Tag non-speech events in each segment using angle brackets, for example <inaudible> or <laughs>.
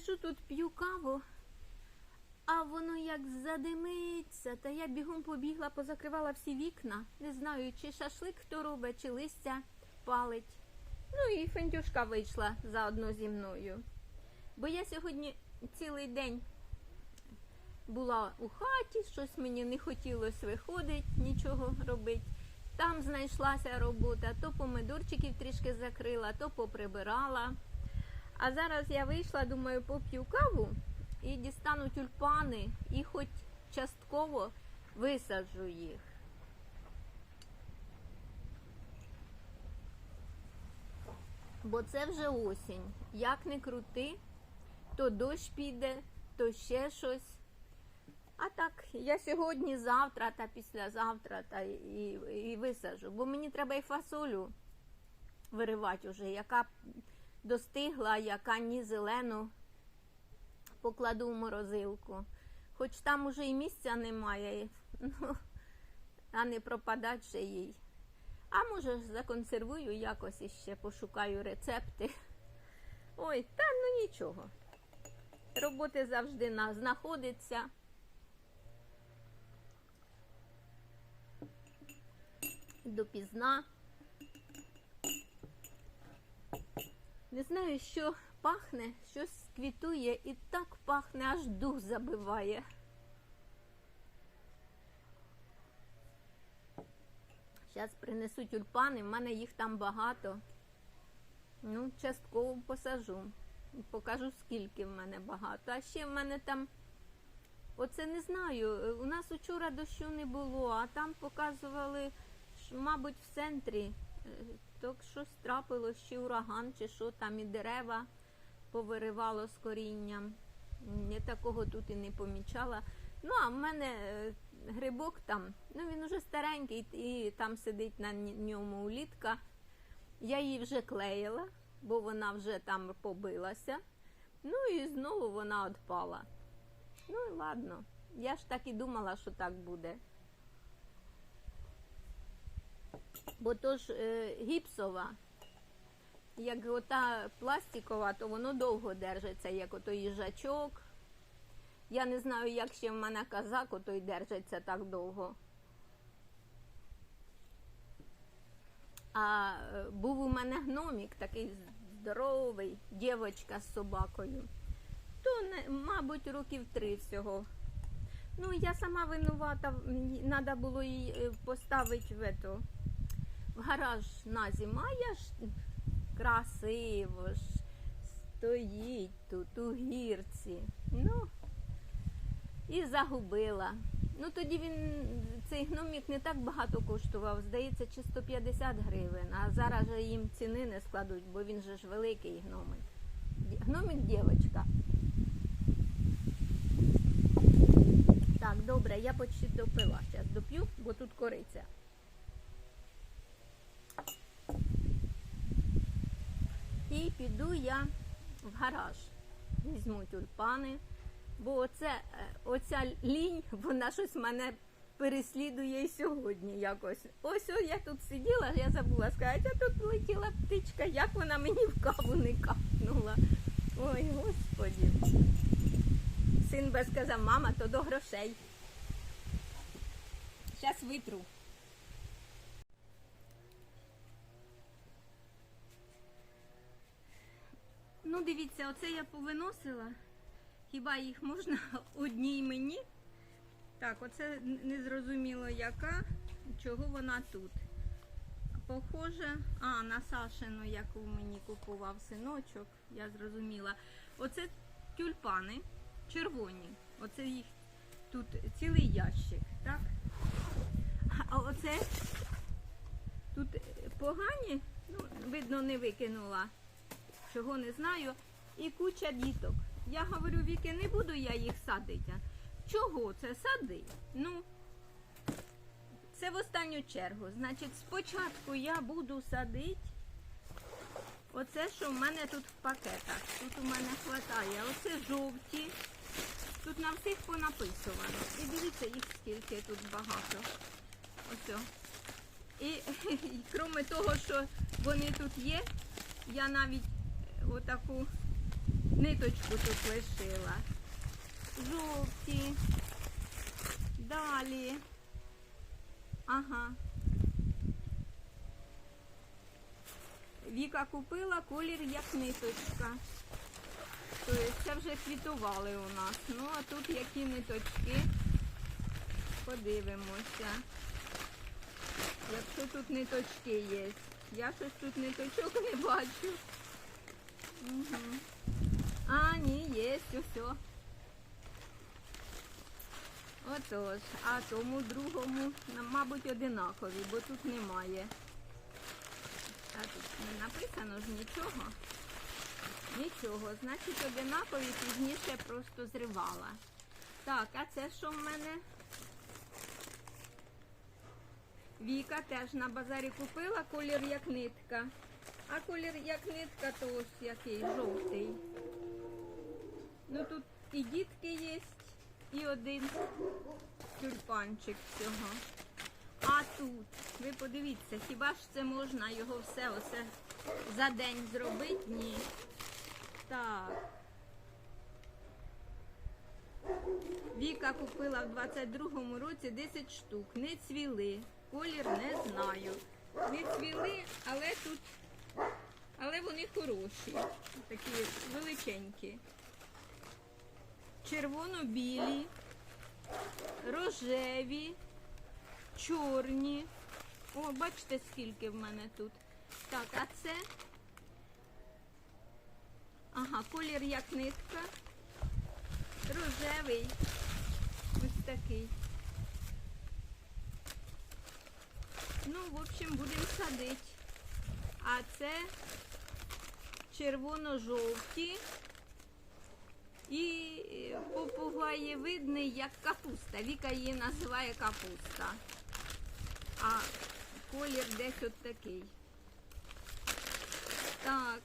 сижу тут, п'ю каву, а воно як задимиться, та я бігом побігла, позакривала всі вікна. Не знаю, чи шашлик хто робить, чи листя палить. Ну і Фендюшка вийшла заодно зі мною. Бо я сьогодні цілий день була у хаті, щось мені не хотілося виходити, нічого робити. Там знайшлася робота, то помидорчиків трішки закрила, то поприбирала. А зараз я вийшла, думаю, поп'ю каву і дістану тюльпани і хоч частково висаджу їх. Бо це вже осінь. Як не крути, то дощ піде, то ще щось. А так, я сьогодні, завтра та післязавтра та і, і висаджу. Бо мені треба і фасолю виривати вже, яка достигла, яка ні зелену покладу в морозилку. Хоч там уже і місця немає, <laughs> ну, а не пропадать же їй. А може законсервую якось іще, пошукаю рецепти. Ой, та ну нічого. Роботи завжди на знаходиться. Допізна. Не знаю, що пахне, щось квітує і так пахне, аж дух забиває. Зараз принесу тюльпани, в мене їх там багато. Ну, частково посажу. Покажу, скільки в мене багато. А ще в мене там, оце не знаю. У нас учора дощу не було, а там показували, що, мабуть, в центрі. Е, Так щось трапило, чи ураган, чи що там і дерева повиривало з корінням. Я такого тут і не помічала. Ну, а в мене е, грибок там, ну він уже старенький, і там сидить на ньому улітка. Я її вже клеїла, бо вона вже там побилася. Ну і знову вона відпала. Ну і ладно. Я ж так і думала, що так буде. Бо то ж е, гіпсова, як ота пластикова, то воно довго держиться, як ото їжачок. Я не знаю, як ще в мене казак, отой держиться так довго. А е, був у мене гномік, такий здоровий, дівочка з собакою. То, мабуть, років три всього. Ну, я сама винувата, треба було її е, поставити в, ето, гараж на я ж красиво ж стоїть тут у гірці. Ну, і загубила. Ну тоді він цей гномік не так багато коштував, здається, чи 150 гривень. А зараз же їм ціни не складуть, бо він же ж великий гномик. Гномик дівчинка. Так, добре, я почти допила. Зараз доп'ю, бо тут кориця. І піду я в гараж. Візьму тюльпани. Бо оце, е, оця лінь, вона щось мене переслідує і сьогодні якось. Ось ось я тут сиділа, я забула сказати, а тут летіла птичка, як вона мені в каву не капнула. Ой, господі. Син би сказав, мама, то до грошей. Зараз витру. Ну, дивіться, оце я повиносила. Хіба їх можна <laughs> одній мені? Так, оце незрозуміло яка, чого вона тут. Похоже, а, на Сашину, яку мені купував синочок, я зрозуміла. Оце тюльпани червоні. Оце їх тут цілий ящик, так? А оце тут погані, ну, видно, не викинула чого не знаю, і куча діток. Я говорю, Віки, не буду я їх садити. Чого це сади? Ну, це в останню чергу. Значить, спочатку я буду садити оце, що в мене тут в пакетах. Тут у мене вистачає. Оце жовті. Тут на всіх понаписувано. І дивіться, їх скільки тут багато. Ось. о. І, <laughs> і крім того, що вони тут є, я навіть отаку ниточку тут лишила. Жовті. Далі. Ага. Віка купила колір як ниточка. Тобто це вже квітували у нас. Ну, а тут які ниточки. Подивимося. Якщо тут ниточки є. Я щось тут ниточок не бачу. Угу. А, ні, є, все. Отож, а тому другому, мабуть, одинакові, бо тут немає. А тут не написано ж нічого. Нічого, значить одинакові пізніше просто зривала. Так, а це що в мене? Віка теж на базарі купила колір як нитка. А колір як нитка, то ось який жовтий. Ну тут і дітки є, і один тюльпанчик цього. А тут, ви подивіться, хіба ж це можна його все оце за день зробити? Ні. Так. Віка купила в 22-му році 10 штук. Не цвіли. Колір не знаю. Не цвіли, але тут. Але вони хороші. Такі величенькі. Червоно-білі, рожеві, чорні. О, бачите, скільки в мене тут. Так, а це. Ага, колір як нитка. Рожевий. Ось такий. Ну, в общем, будемо садити. А це червоно-жовті і попугаєвидний, як капуста. Віка її називає капуста. А колір десь от такий. Так.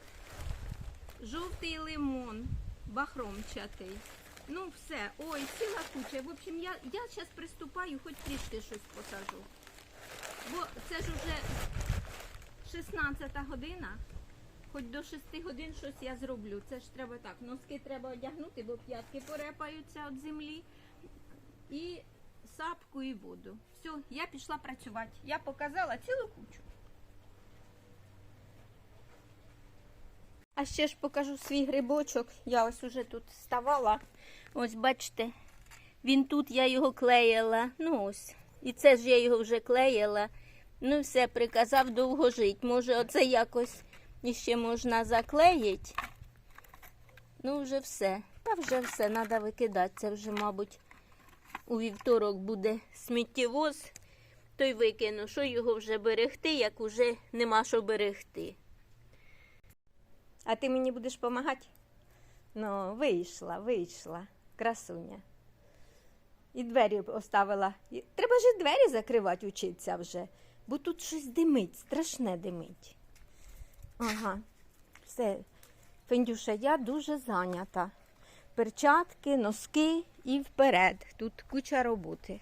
Жовтий лимон, бахромчатий. Ну, все. Ой, ціла куча. В общем, я, я зараз приступаю, хоч трішки щось посажу. Бо це ж уже 16 година. Хоч до 6 годин щось я зроблю. Це ж треба так. Носки треба одягнути, бо п'ятки порепаються від землі. І сапку і воду. Все, я пішла працювати. Я показала цілу кучу. А ще ж покажу свій грибочок. Я ось уже тут ставала. Ось бачите, він тут, я його клеїла. Ну ось. І це ж я його вже клеїла. Ну все, приказав довго жити. Може, оце якось іще можна заклеїти. Ну, вже все. Та вже все, треба викидати. Це вже, мабуть, у вівторок буде сміттєвоз. Той викину, що його вже берегти, як уже нема що берегти. А ти мені будеш допомагати? Ну, вийшла, вийшла, красуня. І двері оставила. Треба ж двері закривати, учиться вже, бо тут щось димить, страшне димить. Ага, все. Фендюша, я дуже зайнята. Перчатки, носки і вперед. Тут куча роботи.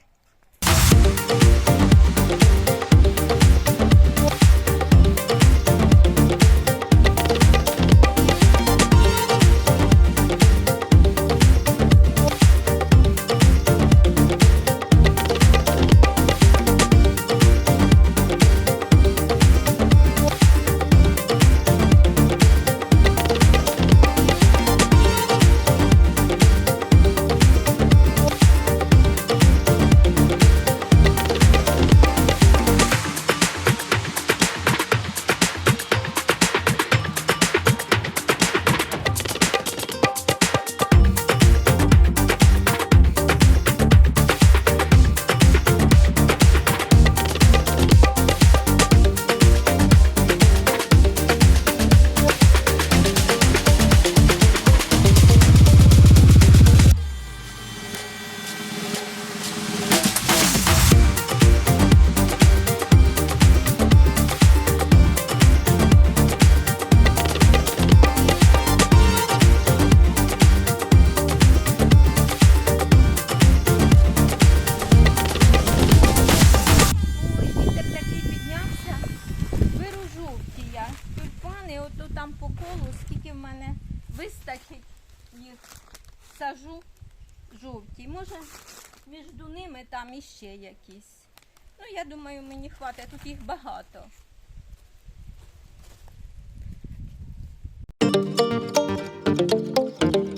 Тюльпани, ото там по колу, скільки в мене вистачить. їх сажу жовті. Може, між ними там іще якісь. Ну, я думаю, мені хватить, тут їх багато. Ну,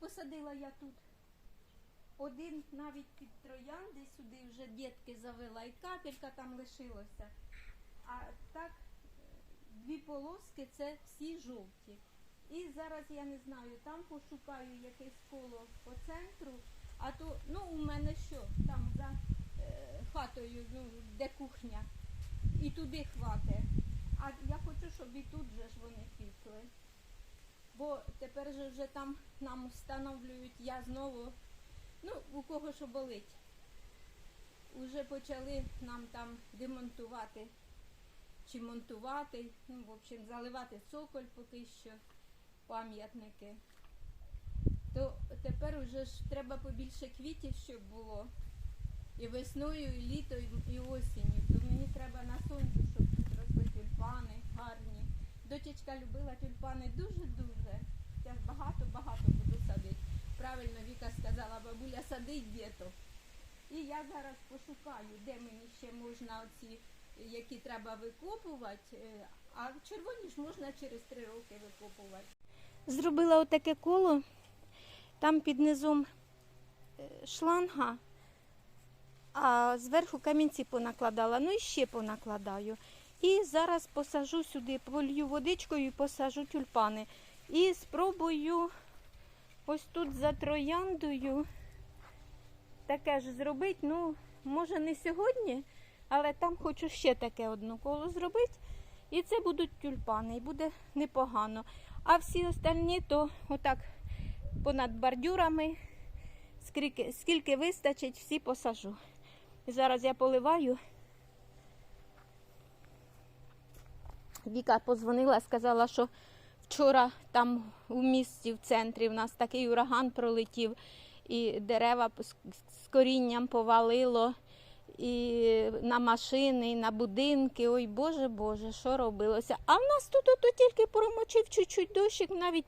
посадила я тут один навіть під троянди сюди вже дітки завела і капелька там лишилося. А так дві полоски це всі жовті. І зараз я не знаю, там пошукаю якесь коло по центру, а то ну у мене що, там за е, хатою, ну, де кухня, і туди хватить. А я хочу, щоб і тут же ж вони пікли. Бо тепер же вже там нам встановлюють, я знову, ну, у кого що болить. Уже почали нам там демонтувати чи монтувати, ну, в общем, заливати цоколь поки що, пам'ятники. То тепер уже ж треба побільше квітів, щоб було. І весною, і літо, і, осінню. То мені треба на сонці, щоб тут росли тюльпани гарні. Дочечка любила тюльпани дуже-дуже. Я багато-багато буду садити. Правильно Віка сказала, бабуля, садить діток. І я зараз пошукаю, де мені ще можна оці, які треба викопувати, е, а червоні ж можна через три роки викопувати. Зробила отаке коло, там під низом е, шланга, а зверху камінці понакладала, ну і ще понакладаю. І зараз посажу сюди, полью водичкою і посажу тюльпани. І спробую ось тут за трояндою таке ж зробити. Ну, може не сьогодні, але там хочу ще таке одне коло зробити. І це будуть тюльпани, і буде непогано. А всі остальні то отак понад бордюрами, скільки, скільки вистачить, всі посажу. Зараз я поливаю. Віка позвонила, сказала, що вчора там у місті, в центрі, в нас такий ураган пролетів, і дерева з корінням повалило, і на машини, і на будинки. Ой, Боже Боже, що робилося? А в нас тут ото тільки промочив чуть-чуть дощик, навіть,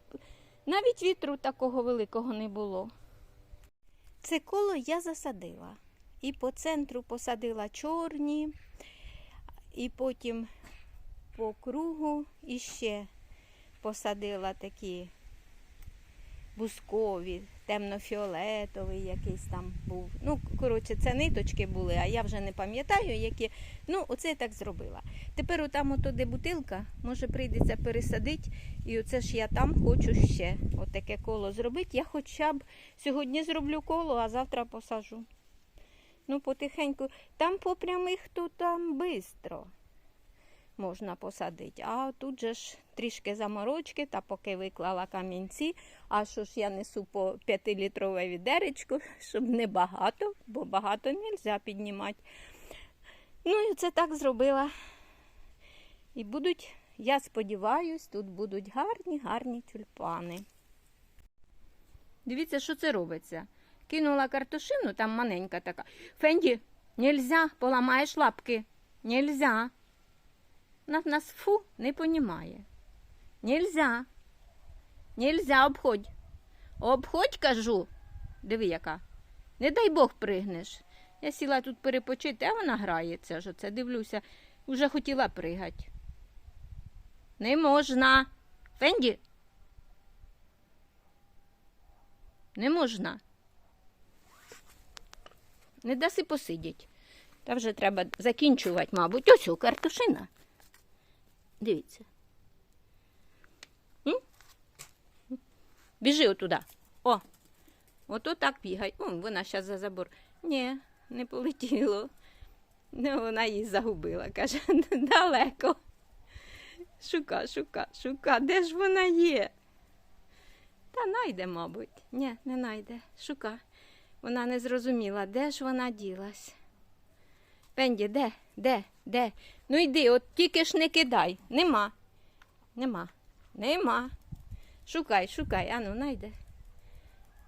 навіть вітру такого великого не було. Це коло я засадила. І по центру посадила чорні, і потім по кругу іще посадила такі бускові, темно-фіолетовий якийсь там був. Ну, коротше, це ниточки були, а я вже не пам'ятаю, які. Ну, оце я так зробила. Тепер отам ото де бутилка, може прийдеться пересадити. І оце ж я там хочу ще отаке коло зробити. Я хоча б сьогодні зроблю коло, а завтра посажу. Ну, потихеньку. Там по прямих, то там швидко можна посадити. А тут же ж трішки заморочки, та поки виклала камінці, а що ж я несу по 5-літрове відеречко, <laughs> щоб не багато, бо багато не можна піднімати. Ну і це так зробила. І будуть я сподіваюсь, тут будуть гарні, гарні тюльпани. Дивіться, що це робиться. Кинула картошину, там маленька така. Фенді, нельзя, поламаєш лапки. Нельзя. Вона нас фу не понімає. Нельзя. Нельзя, обходь. Обходь, кажу. Диви, яка. Не дай Бог пригнеш. Я сіла тут перепочити, а вона грається ж. Оце дивлюся, вже хотіла пригати. Не можна. Фенді. Не можна. Не даси посидіть. Та вже треба закінчувати, мабуть. Ось о, картошина. Дивіться. М? Біжи отуда. О, ото так бігай. О, вона зараз за забор. Ні, не полетіло. Ну, вона її загубила, каже, <laughs> далеко. Шука, шука, шука, де ж вона є? Та найде, мабуть. Ні, не найде. Шука. Вона не зрозуміла, де ж вона ділась. Пенді, де? Де? Де? Ну йди, от тільки ж не кидай. Нема. Нема. Нема. Шукай, шукай, ану, найде.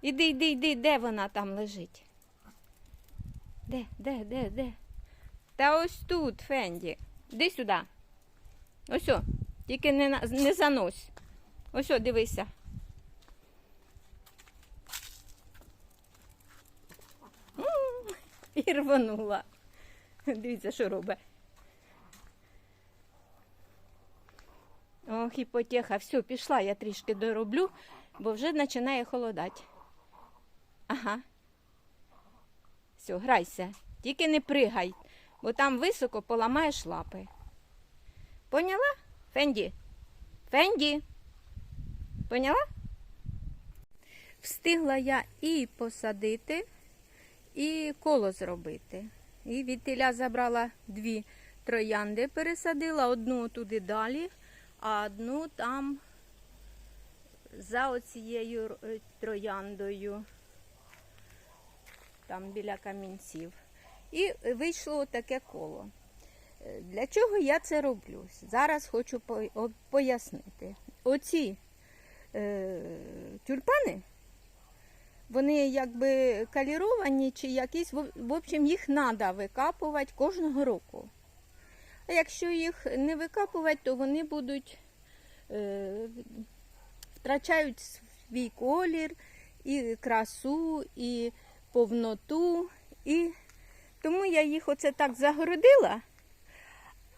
Іди, йди, йди, де вона там лежить? Де, де, де, де? Та ось тут, Фенді. Іди сюди. Ось о, тільки не, не занось. Ось о, дивися. І рванула. <laughs> Дивіться, що робить. Ох, і потеха. Все, пішла, я трішки дороблю, бо вже починає холодати. Ага. Все, грайся. Тільки не пригай, бо там високо поламаєш лапи. Поняла? Фенді? Фенді? Поняла? Встигла я і посадити, і коло зробити. І від теля забрала дві троянди, пересадила, одну туди далі, а одну там за оцією е, трояндою, там біля камінців. І вийшло таке коло. Е, Для чого я це роблю? Зараз хочу пояснити. Оці е, тюльпани, вони якби каліровані чи якісь, в общем, їх треба викапувати кожного року. А якщо їх не викапувати, то вони будуть е, втрачають свій колір, і красу, і повноту. І тому я їх оце так загородила.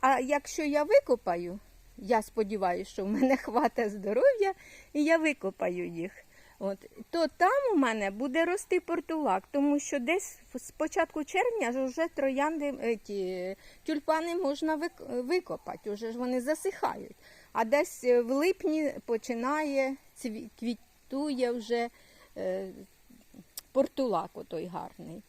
А якщо я викопаю, я сподіваюся, що в мене <laughs> хватає здоров'я, і я викопаю їх. От, то там у мене буде рости портулак, тому що десь з початку червня вже троянди, е, ті, тюльпани можна викопати, вже ж вони засихають. А десь е, в липні починає квітує вже е, портулак отой гарний.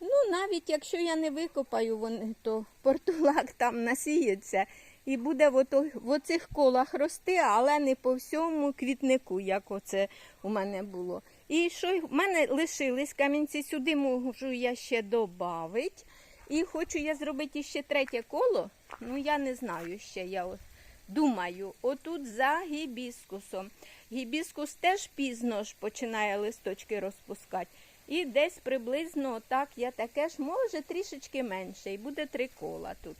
Ну, навіть якщо я не викопаю, вони, то портулак там насіється і буде в, оцих колах рости, але не по всьому квітнику, як оце у мене було. І що в мене лишились камінці, сюди можу я ще додати. І хочу я зробити ще третє коло. Ну, я не знаю ще. Я думаю, отут за гібіскусом. Гібіскус теж пізно ж починає листочки розпускати. І десь приблизно так я таке ж, може, трішечки менше. І буде три кола тут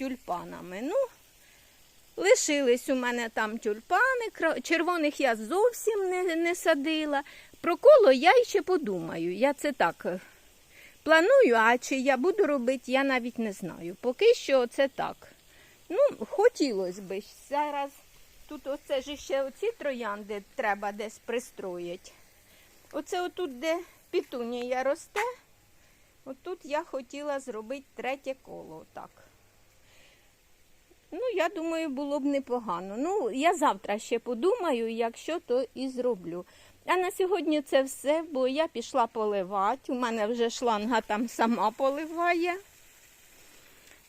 тюльпанами. Ну, лишились у мене там тюльпани, червоних я зовсім не, не садила. Про коло я ще подумаю. Я це так е, планую, а чи я буду робити, я навіть не знаю. Поки що це так. Ну, хотілося б зараз. Тут оце ж ще оці троянди треба десь пристроїти. Оце отут, де пітунія росте, отут я хотіла зробити третє коло. Так. Ну, я думаю, було б непогано. Ну, я завтра ще подумаю, якщо то і зроблю. А на сьогодні це все, бо я пішла поливати. У мене вже шланга там сама поливає.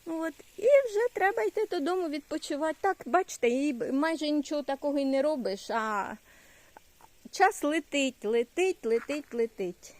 От, і вже треба йти додому відпочивати. Так, бачите, і майже нічого такого і не робиш, а час летить, летить, летить, летить.